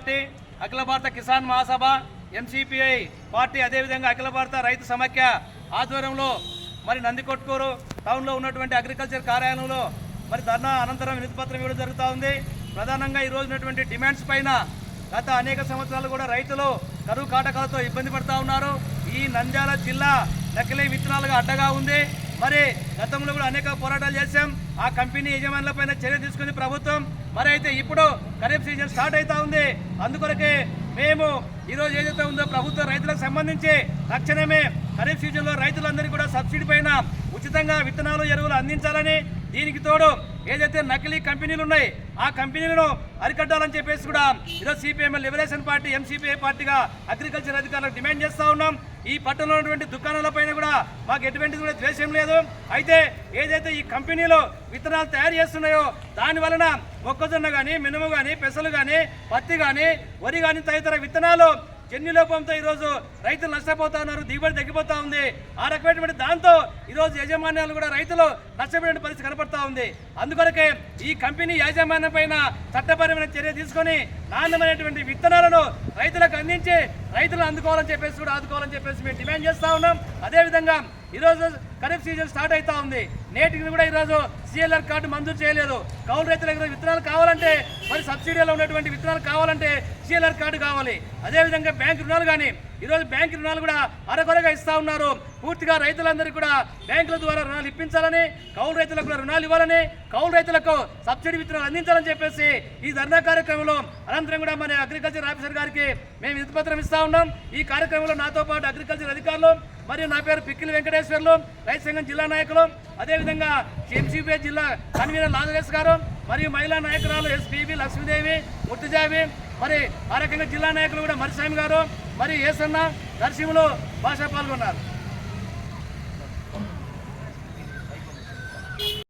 Party అఖిల భారత కిసాన్ మహాసభ MCPI party అదేవిధంగా అఖిల భారత రైతు సమాఖ్య ఆధ్వర్యంలో మరి నందికొట్కూరు టౌన్లో ఉన్నటువంటి అగ్రికల్చర్ కార్యాలయంలో మరి ధర్నా అనంతరం వినతిపత్రం ఇవ్వడం జరుగుతూ ఉంది. ప్రధానంగా ఈ రోజు ఉన్నటువంటి డిమాండ్స్ పైన గత అనేక సంవత్సరాలు కూడా రైతులు కరువు కాటకాలతో ఇబ్బంది పడుతూ ఉన్నారు. ఈ నంద్యాల జిల్లా నకిలీ విత్తనాలుగా అడ్డగా ఉంది. మరి గతంలో కూడా అనేక పోరాటాలు చేశాం. ఆ కంపెనీ యజమానులపైన చర్య తీసుకుంది ప్రభుత్వం. మరి అయితే ఇప్పుడు ఖరీఫ్ సీజన్ స్టార్ట్ అవుతా ఉంది. అందుకొరకే మేము ఈరోజు ఏదైతే ఉందో ప్రభుత్వ రైతులకు సంబంధించి తక్షణమే ఖరీఫ్ సీజన్లో రైతులందరికీ కూడా సబ్సిడీ పైన ఉచితంగా విత్తనాలు ఎరువులు అందించాలని దీనికి తోడు ఏదైతే నకిలీ కంపెనీలు ఉన్నాయి ఆ కంపెనీలను అరికట్టాలని చెప్పేసి కూడా ఈరోజు సిపిఎం లిబరేషన్ పార్టీ ఎంసీపీఐ పార్టీగా అగ్రికల్చర్ అధికారులకు డిమాండ్ చేస్తూ ఉన్నాం. ఈ పట్టణంలో ఉన్నటువంటి దుకాణాల పైన కూడా మాకు ఎటువంటి కూడా ద్వేషం లేదు. అయితే ఏదైతే ఈ కంపెనీలు విత్తనాలు తయారు చేస్తున్నాయో దాని వలన మొక్కజొన్న కానీ మినుము కానీ పెసలు కానీ పత్తి కానీ వరి కానీ తదితర విత్తనాలు జన్యు లోపంతో ఈరోజు రైతులు నష్టపోతా ఉన్నారు దిగుబడి తగ్గిపోతా ఉంది. ఆ రకమైనటువంటి దాంతో ఈరోజు యాజమాన్యాలు కూడా రైతులు నష్టపోయిన పరిస్థితి కనపడతా ఉంది. అందుకొరకే ఈ కంపెనీ యాజమాన్యం పైన చట్టపరమైన చర్య తీసుకొని నాణ్యమైనటువంటి విత్తనాలను రైతులకు అందించి రైతులు అందుకోవాలని చెప్పేసి కూడా ఆదుకోవాలని చెప్పేసి మేము డిమాండ్ చేస్తా ఉన్నాం. అదేవిధంగా ఈరోజు ఖరీఫ్ సీజన్ స్టార్ట్ అవుతా ఉంది. నేటికి కూడా ఈరోజు సిఎల్ఆర్ కార్డు మంజూరు చేయలేదు. కౌలు రైతులకు విత్తనాలు కావాలంటే మరి సబ్సిడీలో ఉన్నటువంటి విత్తనాలు కావాలంటే సిఎల్ఆర్ కార్డు కావాలి. అదేవిధంగా బ్యాంక్ రుణాలు కానీ ఈరోజు బ్యాంక్ రుణాలు కూడా అరకొరగా ఇస్తూ ఉన్నారు. పూర్తిగా రైతులందరికీ కూడా బ్యాంకుల ద్వారా రుణాలు ఇప్పించాలని కౌలు రైతులకు కూడా రుణాలు ఇవ్వాలని కౌలు రైతులకు సబ్సిడీ విత్తనాలు అందించాలని చెప్పేసి ఈ ధర్నా కార్యక్రమంలో అనంతరం కూడా మన అగ్రికల్చర్ ఆఫీసర్ గారికి మేము విధపత్రం ఇస్తూ ఉన్నాం. ఈ కార్యక్రమంలో నాతో పాటు అగ్రికల్చర్ అధికారులు మరియు నా పేరు పిక్కిలి వెంకటేశ్వర్లు రైతు సంఘం జిల్లా నాయకులు. అదేవిధంగా ఎంసీపీ జిల్లా కన్వీనర్ లాజరేష్ గారు మరియు మహిళా నాయకురాలు ఎస్పీబీ లక్ష్మీదేవి ముర్తిజావి మరి ఆ రకంగా జిల్లా నాయకులు కూడా మరిస్వామి గారు మరి ఏసన్న నరసింహులు భాష పాల్గొన్నారు.